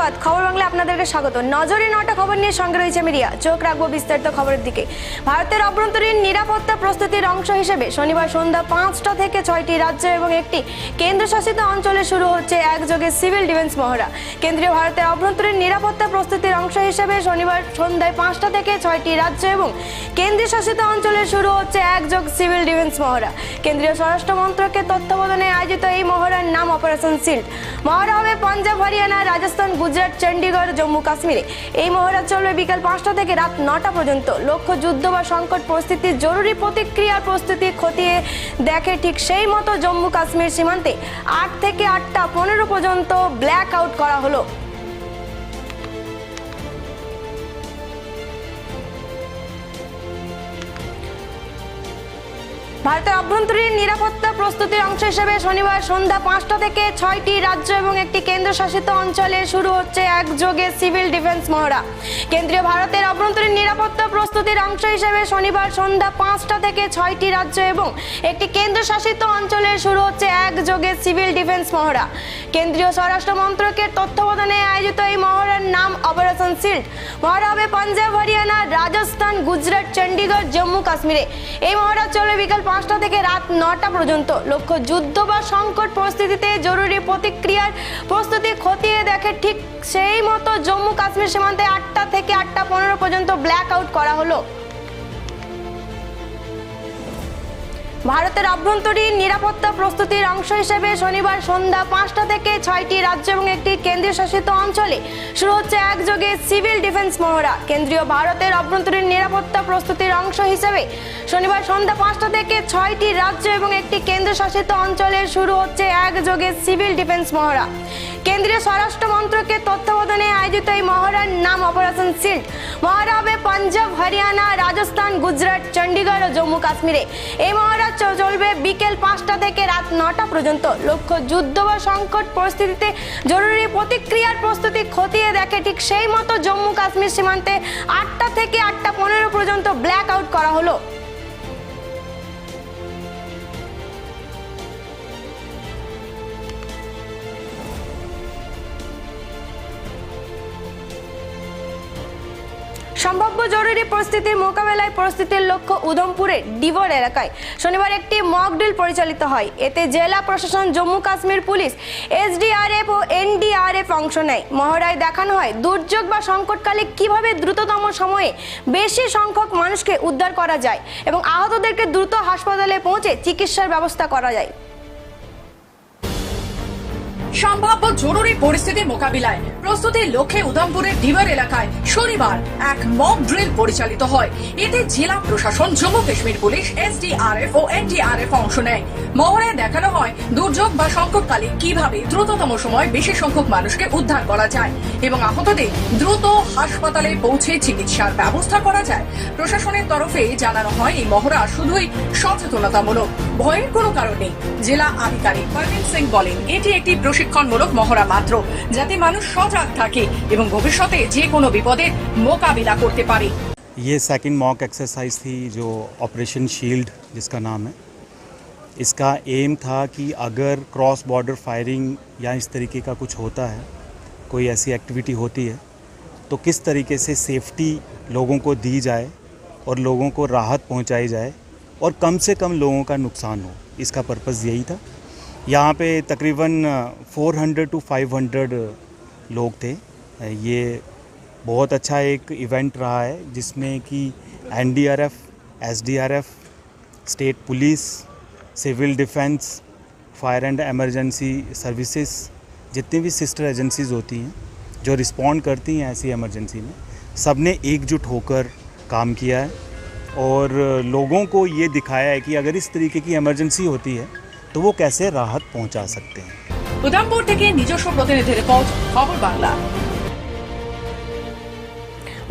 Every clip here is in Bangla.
সুপ্রভাত খবর বাংলা আপনাদেরকে স্বাগত। নজরে নটা খবর নিয়ে সঙ্গে রয়েছে মিডিয়া চোখ রাখব বিস্তারিত খবরের দিকে। ভারতের অভ্যন্তরীণ নিরাপত্তা প্রস্তুতির অংশ হিসেবে শনিবার সন্ধ্যা পাঁচটা থেকে ছয়টি রাজ্য এবং একটি কেন্দ্রশাসিত অঞ্চলে শুরু হচ্ছে একযোগে সিভিল ডিফেন্স মহড়া। কেন্দ্রীয় ভারতের অভ্যন্তরীণ নিরাপত্তা প্রস্তুতির অংশ হিসেবে শনিবার সন্ধ্যায় পাঁচটা থেকে ছয়টি রাজ্য এবং কেন্দ্রীয় শাসিত অঞ্চলে শুরু হচ্ছে একযোগ সিভিল ডিফেন্স মহড়া। কেন্দ্রীয় স্বরাষ্ট্র মন্ত্রকের তত্ত্বাবধানে আয়োজিত এই মহড়ার নাম অপারেশন সিল্ড মহড়া হবে পাঞ্জাব, হরিয়ানা, রাজস্থান গুজরাট চণ্ডীগড় জম্মু, কাশ্মীরে। এই মহড়া চলবে বিকাল পাঁচটা থেকে রাত নটা পর্যন্ত। লক্ষ্য যুদ্ধ বা সংকট পরিস্থিতির জরুরি প্রতিক্রিয়ার প্রস্তুতি খতিয়ে দেখে ঠিক সেই মতো জম্মু কাশ্মীর সীমান্তে। আট থেকে আটটা পনেরো পর্যন্ত ব্ল্যাক আউট করা হলো। ভারতের অভ্যন্তরীণ নিরাপত্তা প্রস্তুতির অংশ হিসেবে শনিবার সন্ধ্যা পাঁচটা থেকে ছয়টি রাজ্য এবং একটি কেন্দ্রশাসিত অঞ্চলে শুরু হচ্ছে একযোগে সিভিল ডিফেন্স মহড়া। কেন্দ্রীয় ভারতের অভ্যন্তরীণ নিরাপত্তা প্রস্তুতির অংশ হিসেবে শনিবার সন্ধ্যা পাঁচটা থেকে ছয়টি রাজ্য এবং একটি কেন্দ্রশাসিত অঞ্চলে শুরু হচ্ছে একযোগে সিভিল ডিফেন্স মহড়া। কেন্দ্রীয় স্বরাষ্ট্র মন্ত্রকের তত্ত্বাবধানে আয়োজিত এই মহড়ার নাম অপারেশন সিল্ড। মহড়া হবে পাঞ্জাব, হরিয়ানা, রাজস্থান, গুজরাট, চণ্ডীগড়, জম্মু, কাশ্মীরে। এই মহড়া চলবে বিকাল পাঁচটা থেকে রাত নটা পর্যন্ত। লক্ষ্য যুদ্ধ বা সংকট পরিস্থিতিতে জরুরি প্রতিক্রিয়ার প্রস্তুতি খতিয়ে দেখে ঠিক সেই মতো জম্মু কাশ্মীর সীমান্তে আটটা থেকে আটটা পনেরো পর্যন্ত ব্ল্যাক আউট করা হলো। ভারতের অভ্যন্তরীণ নিরাপত্তা প্রস্তুতির অংশ হিসেবে শনিবার সন্ধ্যা পাঁচটা থেকে ছয়টি রাজ্য এবং একটি কেন্দ্রীয় শাসিত অঞ্চলে শুরু হচ্ছে একযোগে সিভিল ডিফেন্স মহড়া। কেন্দ্রীয় ভারতের অভ্যন্তরীণ নিরাপত্তা প্রস্তুতির অংশ হিসেবে শনিবার সন্ধ্যা পাঁচটা থেকে ছয়টি রাজ্য এবং একটি কেন্দ্রশাসিত অঞ্চলে শুরু হচ্ছে একযোগে সিভিল ডিফেন্স মহড়া। কেন্দ্রীয় স্বরাষ্ট্র মন্ত্রকের তত্ত্বাবধানে আয়োজিত এই মহড়ার নাম অপারেশন সিল্ড। মহড়া হবে পাঞ্জাব, হরিয়ানা, রাজস্থান, গুজরাট, চণ্ডীগড় ও জম্মু কাশ্মীরে। এই মহড়া চলবে বিকেল পাঁচটা থেকে রাত নটা পর্যন্ত। লক্ষ্য যুদ্ধ বা সংকট পরিস্থিতিতে জরুরি প্রতিক্রিয়ার প্রস্তুতি খতিয়ে দেখে ঠিক সেই মতো জম্মু কাশ্মীর সীমান্তে আটটা থেকে আটটা পনেরো পর্যন্ত ব্ল্যাক আউট করা হলো। সম্ভাব্য জরুরি পরিস্থিতির মোকাবেলায় পরিস্থিতির লক্ষ্য উধমপুরের ডিভর এলাকায়। শনিবার একটি মক ড্রিল পরিচালিত হয়। এতে জেলা প্রশাসন, জম্মু কাশ্মীর পুলিশ, এসডিআরএফ ও এনডিআরএফ অংশ নেয়। মহড়ায় দেখানো হয়, দুর্যোগ বা সংকটকালে কীভাবে দ্রুততম সময়ে বেশি সংখ্যক মানুষকে উদ্ধার করা যায় এবং আহতদেরকে দ্রুত হাসপাতালে পৌঁছে চিকিৎসার ব্যবস্থা করা যায়। সম্ভাব্য জরুরি পরিস্থিতি মোকাবিলায় প্রস্তুতির লক্ষ্যে উধমপুরের ডিভার এলাকায় শনিবার এক মক ড্রিল পরিচালিত হয়। এতে জেলা প্রশাসন, জম্মু কাশ্মীর পুলিশ, এসডিআরএফ ও এনডিআরএফ অংশ নেয়। মহড়ায় দেখানো হয় দুর্যোগ বা সংকটকালে কীভাবে দ্রুততম সময় বেশি সংখ্যক মানুষকে উদ্ধার করা যায় এবং আহতদের দ্রুত হাসপাতালে পৌঁছে চিকিৎসার ব্যবস্থা করা যায়। প্রশাসনের তরফে জানানো হয়, এই মহড়া শুধুই সচেতনতামূলক। ভয়ের কোনো কারণ নেই জেলা আধিকারিক পারভিন সিং বলেন এটি একটি প্রশিক্ষণমূলক মহড়া মাত্র যাতে মানুষ সজাগ থাকে এবং ভবিষ্যতে যে কোনো বিপদের মোকাবিলা করতে পারে ये सेकंड मॉक एक्सरसाइज थी जो ऑपरेशन शील्ड जिसका नाम है इसका एम था कि अगर क्रॉस बॉर्डर फायरिंग या इस तरीके का कुछ होता है कोई ऐसी एक्टिविटी होती है तो किस तरीके से सेफ्टी लोगों को दी जाए और लोगों को राहत पहुंचाई जाए और कम से कम लोगों का नुकसान हो। इसका पर्पज़ यही था। यहाँ पे तकरीबन 400 टू 500 लोग थे। ये बहुत अच्छा एक इवेंट रहा है, जिसमें कि NDRF SDRF state police civil defence fire and emergency services जितनी भी सिस्टर एजेंसीज होती हैं, जो रिस्पॉन्ड करती हैं ऐसी एमरजेंसी में सबने एकजुट होकर काम किया है। और लोगों को ये दिखाया है कि अगर इस तरीके की इमरजेंसी होती है तो वो कैसे राहत पहुंचा सकते हैं উধমপুর থেকে নিজস্ব প্রতিনিধি রিপোর্ট খবর বাংলা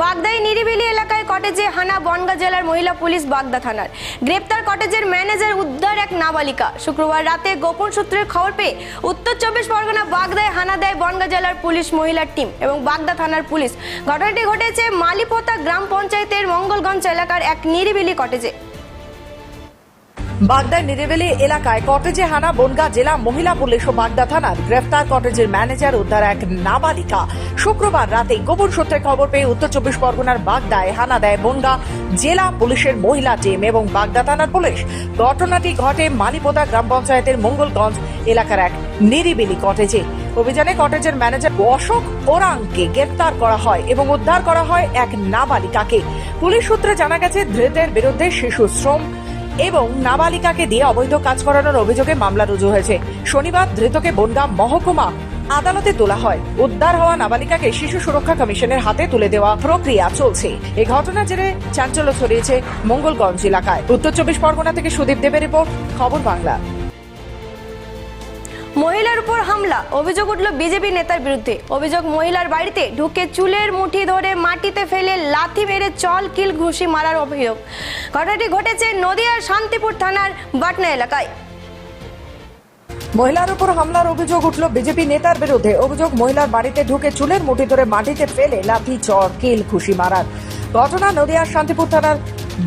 বাগদাই নিরিবিলি এলাকায় কটেজে হানা বনগা জেলার মহিলা পুলিশ বাগদা থানার। গ্রেপ্তার কটেজের ম্যানেজার উদ্ধার এক নাবালিকা। শুক্রবার রাতে গোপন সূত্রের খবর পেয়ে উত্তর চব্বিশ পরগনা বাগদায় হানা দেয় বনগা জেলার পুলিশ মহিলার টিম এবং বাগদা থানার পুলিশ। ঘটনাটি ঘটেছে মালিপোতা গ্রাম পঞ্চায়েতের মঙ্গলগঞ্জ এলাকার এক নিরিবিলি কটেজে। বাগদার নিরিবিলি এলাকায় কটেজে হানা বনগা জেলা মহিলা পুলিশ ও বাগদা থানার গ্রেফতার কটেজের ম্যানেজার উদ্ধার এক নাবালিকা। শুক্রবার রাতে গোপন সূত্রে খবর পেয়ে উত্তর চব্বিশ পরগনার বাগদায় হানা দেয় বনগা জেলা পুলিশের মহিলা টিম এবং বাগদা থানার পুলিশ। ঘটনাটি ঘটে মালিপোদা গ্রাম পঞ্চায়েতের মঙ্গলগঞ্জ এলাকার এক নিরিবিলি কটেজে। অভিযানে কটেজের ম্যানেজার অশোক ওরাংকে গ্রেফতার করা হয় এবং উদ্ধার করা হয় এক নাবালিকাকে। পুলিশ সূত্রে জানা গেছে, ধৃতের বিরুদ্ধে শিশু শ্রম এবং নাবালিকাকে দিয়ে অবৈধ কাজ করানোর অভিযোগে মামলা রুজু হয়েছে। শনিবার ধৃতকে বনগাঁ মহকুমা আদালতে তোলা হয়। উদ্ধার হওয়া নাবালিকাকে শিশু সুরক্ষা কমিশনের হাতে তুলে দেওয়া প্রক্রিয়া চলছে। এই ঘটনা জেরে চাঞ্চল্য ছড়িয়েছে মঙ্গলগঞ্জ এলাকায়। উত্তর চব্বিশ পরগনা থেকে সুদীপ দেবের রিপোর্ট, খবর বাংলা। মহিলার উপর হামলা। অভিযোগ উঠল বিজেপি নেতার বিরুদ্ধে। অভিযোগ, মহিলার বাড়িতে ঢুকে চুলের মুঠি ধরে মাটিতে ফেলে লাথি মেরে চল কিল ঘুষি মারার অভিযোগ। ঘটনাটি ঘটেছে নদিয়ার শান্তিপুর থানার বাটনা এলাকায়। মহিলার উপর হামলার অভিযোগ উঠল বিজেপি নেতার বিরুদ্ধে। অভিযোগ, মহিলার বাড়িতে ঢুকে চুলের মুঠি ধরে মাটিতে ফেলে লাথি, চর, কিল খুশি মারার। ঘটনা নদিয়ার শান্তিপুর থানার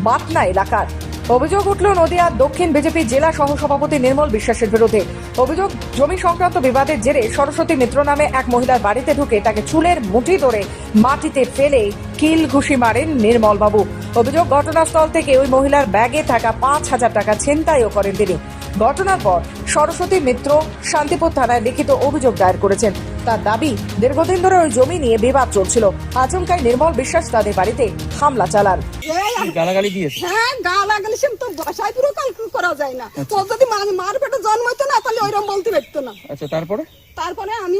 বাটনা এলাকার। অভিযোগ উঠল নদিয়ার দক্ষিণ বিজেপি জেলা সহসভাপতি নির্মল বিশ্বাসের বিরুদ্ধে। অভিযোগ, জমি সংক্রান্ত বিবাদের জেরে সরস্বতী মিত্র নামে এক মহিলার বাড়িতে ঢুকে তাকে চুলের মুঠি ধরে মাটিতে ফেলে কিল ঘুষি মারেন নির্মল বাবু অভিযোগ, ঘটনাস্থল থেকে ওই মহিলার ব্যাগে থাকা পাঁচ হাজার টাকা ছিনতাইও করেন তিনি। ঘটনার পর সরস্বতী মিত্র শান্তিপুর থানায় লিখিত অভিযোগ দায়ের করেছেন। তার দাবি দীর্ঘদিন ধরে ওই জমি নিয়ে বিবাদ চলছিল। আচমকাই নির্মল বিশ্বাস তাদের বাড়িতে হামলা চালান। গালাগালি দিয়েছে? হ্যাঁ গা লাগালে সে তো বাসায় পুরো কালকুল করা যায় না। ও যদি মার পেটে জন্ম হতো না তাহলে ওইরকম বলতে পারতো না। আচ্ছা তারপরে? তারপরে আমি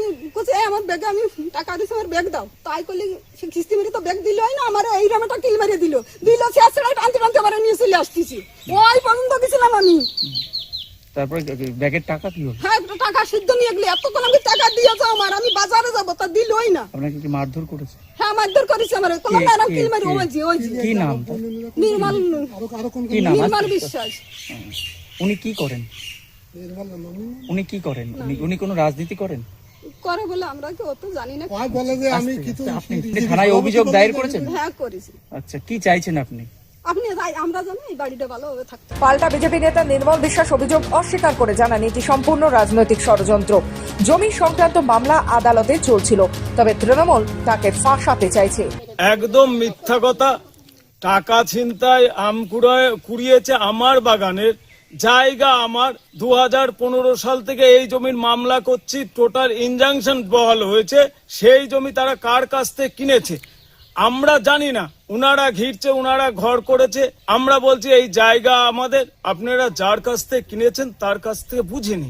আমার ব্যাগে আমি টাকা দিছি আমার ব্যাগ দাও। তাই করলে সে কিস্তি মেরে তো ব্যাগ দিল না আমার এই রকমটা কিল মেরে দিল। দিল সে আসলে টানতে টানতে আমার নিয়ে চলে আসতেছি। ওই পর্যন্ত গেছিলাম আমি। তারপরে ব্যাগের টাকা কি হলো হ্যাঁ একটা টাকা সিদ্ধ নিয়ে গেলে এতক্ষণ আমি টাকা দিয়েছে আমার আমি বাজারে যাব তা দিলই না। আপনাকে কি মারধর করেছে? হ্যাঁ মারধর করেছে আমার তোমার কে- মেরে কে- ওই যে ওই যে। কি নাম নির্মল কি নাম? নির্মল বিশ্বাস। উনি কি করেন? উনি কি করেন? উনি- উনি কোনো রাজনীতি করেন? করে বলে আমরা কি অত জানি না। বলে যে আমি কিছু আপনি আপনি থানায় অভিযোগ দায়ের করেছেন? হ্যাঁ করেছি। আচ্ছা কি চাইছেন আপনি? আপনি তাই আমরা জানি এই বাড়িটা ভালোভাবে থাকতে পাল্টা বিজেপি নেতা নির্মল বিশ্বাস অভিযোগ অস্বীকার করে জানান এটি সম্পূর্ণ রাজনৈতিক ষড়যন্ত্র। জমি সংক্রান্ত মামলা আদালতে চলছিল তবে তৃণমূল তাকে ফাঁসাতে চাইছে। একদম মিথ্যা কথা। টাকা ছিনতাই আম কুড়ায় কুড়িয়েছে আমার বাগানের। জায়গা আমার। দু হাজার পনেরো সাল থেকে এই জমির মামলা করছি। টোটাল ইনজাংশন বহাল হয়েছে। সেই জমি তারা কার কাছ থেকে কিনেছে? আমরা জানি না। উনারা ঘিরছে, উনারা ঘর করেছে। আমরা বলছি, এই জায়গা আমাদের। আপনারা যার কাছ থেকে কিনেছেন, তার কাছ থেকে বুঝিনি।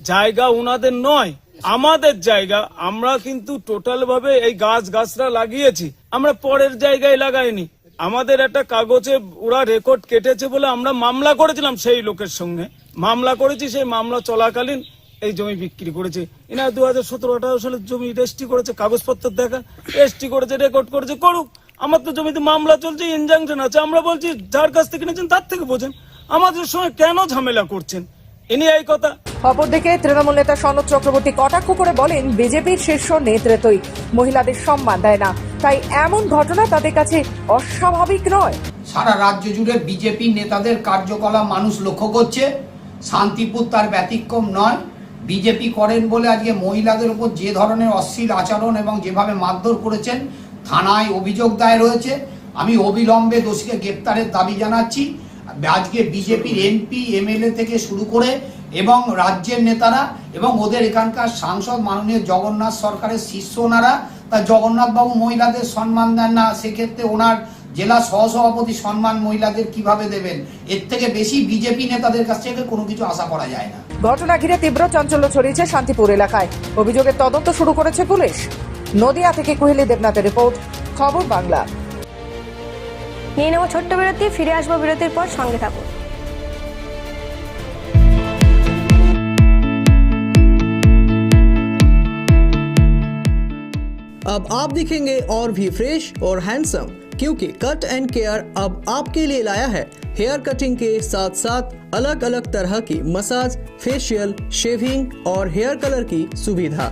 জায়গা উনাদের নয়, আমাদের জায়গা। আমরা কিন্তু টোটাল ভাবে এই গাছ গাছরা লাগিয়েছি। আমরা পরের জায়গায় লাগাইনি। আমাদের একটা কাগজে ওরা রেকর্ড কেটেছে বলে আমরা মামলা করেছিলাম সেই লোকের সঙ্গে। মামলা করেছি, সেই মামলা চলাকালীন এই জমি বিক্রি করেছে। এনা দু হাজার সতেরো আঠারো সালের জমি রেজিস্ট্রি করেছে, কাগজপত্র দেখা, রেজিস্ট্রি করেছে, রেকর্ড করেছে, করুক। আমার তো জমিতে মামলা চলছে ইনজাংশন আছে আমরা বলছি যার কাছ থেকে নিয়েছেন তার থেকে বোঝেন। আমাদের সঙ্গে কেন ঝামেলা করছেন? ইনি এই কথা অপরদিকে তৃণমূল নেতা সনদ চক্রবর্তী কটাক্ষ করে বলেন বিজেপির শীর্ষ নেতৃত্বই মহিলাদের সম্মান দেয় না। তাই এমন ঘটনা তাদের কাছে অস্বাভাবিক নয়। সারা রাজ্য জুড়ে বিজেপি নেতাদের কার্যকলাপ মানুষ লক্ষ্য করছে। শান্তিপুর তার ব্যতিক্রম নয়। বিজেপি করেন বলে আজকে মহিলাদের উপর যে ধরনের অশ্লীল আচরণ এবং যেভাবে মারধর করেছেন থানায় অভিযোগ দায়ের হয়েছে। আমি অবিলম্বে দোষীকে গ্রেপ্তারের দাবি জানাচ্ছি। আজকে বিজেপির এমপি, এমএলএ থেকে শুরু করে এবং রাজ্যের নেতারা এবং ওদের এখানকার সাংসদ মাননীয় জগন্নাথ সরকারের শীর্ষ ওনারা, তা জগন্নাথবাবু মহিলাদের সম্মান দেন না, সেক্ষেত্রে ওনার জেলা সহসভাপতি সম্মান মহিলাদের কীভাবে দেবেন? এর থেকে বেশি বিজেপি নেতাদের কাছ থেকে কোনো কিছু আশা করা যায় না। ঘটনা ঘিরে তীব্র চাঞ্চল্য ছড়িয়েছে শান্তিপুর এলাকায়। অভিযোগের তদন্ত শুরু করেছে পুলিশ। নদিয়া থেকে কোহেলি দেবনাথের রিপোর্ট খবর বাংলা নিয়ে নেব ছোট্ট বিরতি ফিরে আসবো বিরতির পর সঙ্গে থাকুন अब आप दिखेंगे और भी फ्रेश और हैंडसम क्योंकि कट एंड केयर अब आपके लिए लाया है हेयर कटिंग के साथ साथ अलग अलग तरह की मसाज फेशियल शेविंग और हेयर कलर की सुविधा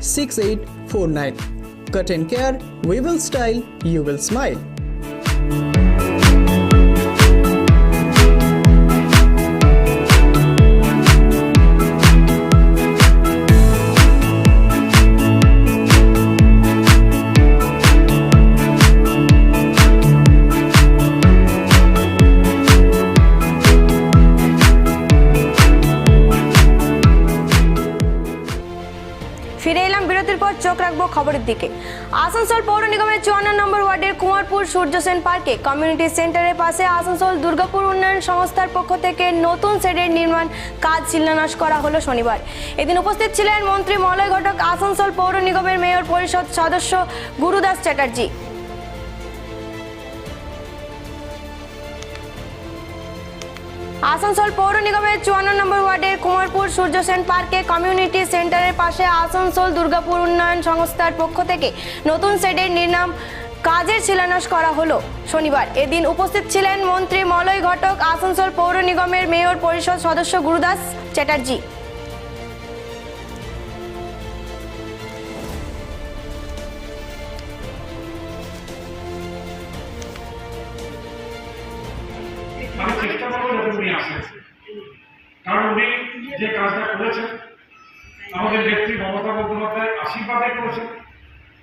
6849. Cut and care, we will style, you will smile. খবরের দিকে। আসানসোল পৌর নিগমের চুয়ান্ন নম্বর ওয়ার্ডের কুমারপুর সূর্য সেন পার্কে কমিউনিটি সেন্টারের পাশে আসানসোল দুর্গাপুর উন্নয়ন সংস্থার পক্ষ থেকে নতুন শেডের নির্মাণ কাজ শিলান্যাস করা হলো শনিবার। এদিন উপস্থিত ছিলেন মন্ত্রী মলয় ঘটক আসানসোল পৌর নিগমের মেয়র পরিষদ সদস্য গুরুদাস চ্যাটার্জি। আসানসোল পৌর নিগমের চুয়ান্ন নম্বর ওয়ার্ডের কুমারপুর সূর্য সেন পার্কে কমিউনিটি সেন্টারের পাশে আসানসোল দুর্গাপুর উন্নয়ন সংস্থার পক্ষ থেকে নতুন সেডের নির্মাণ কাজের শিলান্যাস করা হলো। শনিবার এদিন উপস্থিত ছিলেন মন্ত্রী মলয় ঘটক, আসানসোল পৌর নিগমের মেয়র পরিষদ সদস্য গুরুদাস চ্যাটার্জি।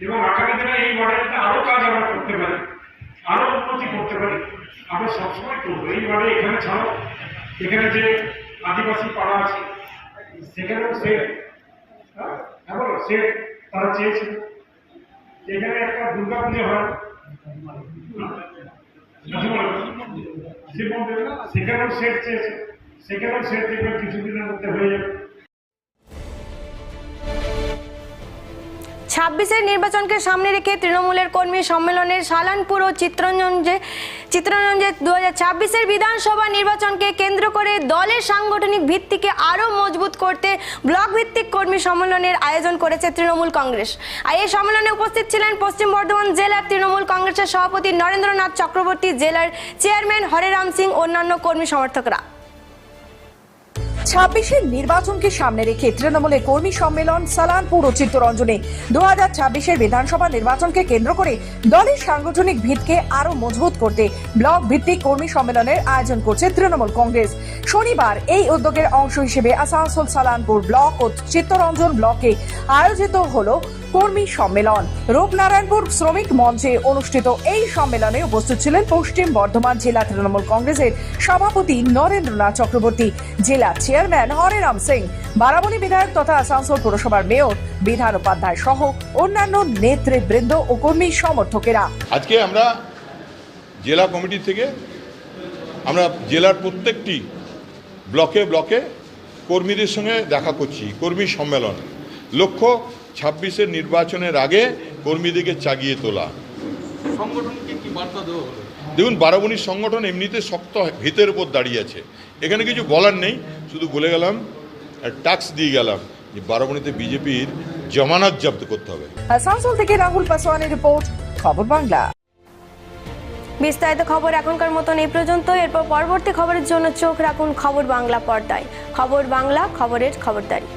এবং আগামী দিনে এই ওয়ার্ডে আরও কাজ আমরা করতে পারি, আরও উন্নতি করতে পারি। আমরা সবসময় করব। এই ওয়ার্ডে এখানে ছাড়াও এখানে যে আদিবাসী পাড়া আছে, সেখানেও সে হ্যাঁ? বলো, সে তারা চেয়েছে এখানে একটা দুর্গা পুজো হয়। সেখানেও সেট চেয়েছে। সেখানেও সেট দেখবেন কিছুদিনের মধ্যে হয়ে যাবে। ছাব্বিশের নির্বাচনকে সামনে রেখে তৃণমূলের কর্মী সম্মেলনের সালানপুর ও চিত্ররঞ্জে চিত্ররঞ্জে দু হাজার বিধানসভা নির্বাচনকে কেন্দ্র করে দলের সাংগঠনিক ভিত্তিকে আরও মজবুত করতে ব্লক ভিত্তিক কর্মী সম্মেলনের আয়োজন করেছে তৃণমূল কংগ্রেস। আর এই সম্মেলনে উপস্থিত ছিলেন পশ্চিম বর্ধমান জেলার তৃণমূল কংগ্রেসের সভাপতি নরেন্দ্রনাথ চক্রবর্তী, জেলার চেয়ারম্যান হরেরাম সিং, অন্যান্য কর্মী সমর্থকরা। ছাব্বিশের নির্বাচনকে সামনে রেখে তৃণমূলের কর্মী সম্মেলন, সালানপুর ও চিত্তরঞ্জনে। দু হাজার ছাব্বিশের বিধানসভা নির্বাচনকে কেন্দ্র করে দলের সাংগঠনিক ভিতকে আরও মজবুত করতে ব্লক ভিত্তিক কর্মী সম্মেলনের আয়োজন করছে তৃণমূল কংগ্রেস। শনিবার এই উদ্যোগের অংশ হিসেবে আসানসোল, সালানপুর ব্লক ও চিত্তরঞ্জন ব্লকে আয়োজিত হলো কর্মী সম্মেলন। রূপনারায়ণপুর শ্রমিক মঞ্চে অনুষ্ঠিত এই সম্মেলনে উপস্থিত ছিলেন পশ্চিম বর্ধমান জেলা তৃণমূল কংগ্রেসের সভাপতি নরেন্দ্রনাথ চক্রবর্তী, জেলা চেয়ারম্যান হরেরাম সিং বারাবণী বিধায়ক তথা আসানসোল পুরসভার মেয়র বিধান উপাধ্যায় সহ অন্যান্য নেতৃবৃন্দ ও কর্মী সমর্থকেরা। আজকে আমরা জেলা কমিটি থেকে আমরা জেলার প্রত্যেকটি ব্লকে ব্লকে কর্মীদের সঙ্গে দেখা করছি, কর্মী সম্মেলন। লক্ষ্য ছাব্বিশের নির্বাচনের আগে কর্মীদেরকে চাগিয়ে তোলা। দেখুন বারাবণীর সংগঠন এমনিতে শক্ত ভিতের উপর দাঁড়িয়ে আছে। এখানে কিছু বলার নেই শুধু বলে গেলাম ট্যাক্স দিয়ে গেলাম যে বারাবণীতে বিজেপির জমানত জব্দ করতে হবে। আসানসোল থেকে রাহুল পাসওয়ানের রিপোর্ট খবর বাংলা। বিস্তারিত খবর এখনকার মতন এই পর্যন্ত। এরপর পরবর্তী খবরের জন্য চোখ রাখুন খবর বাংলা পর্দায়। খবর বাংলা খবরের খবরদারি।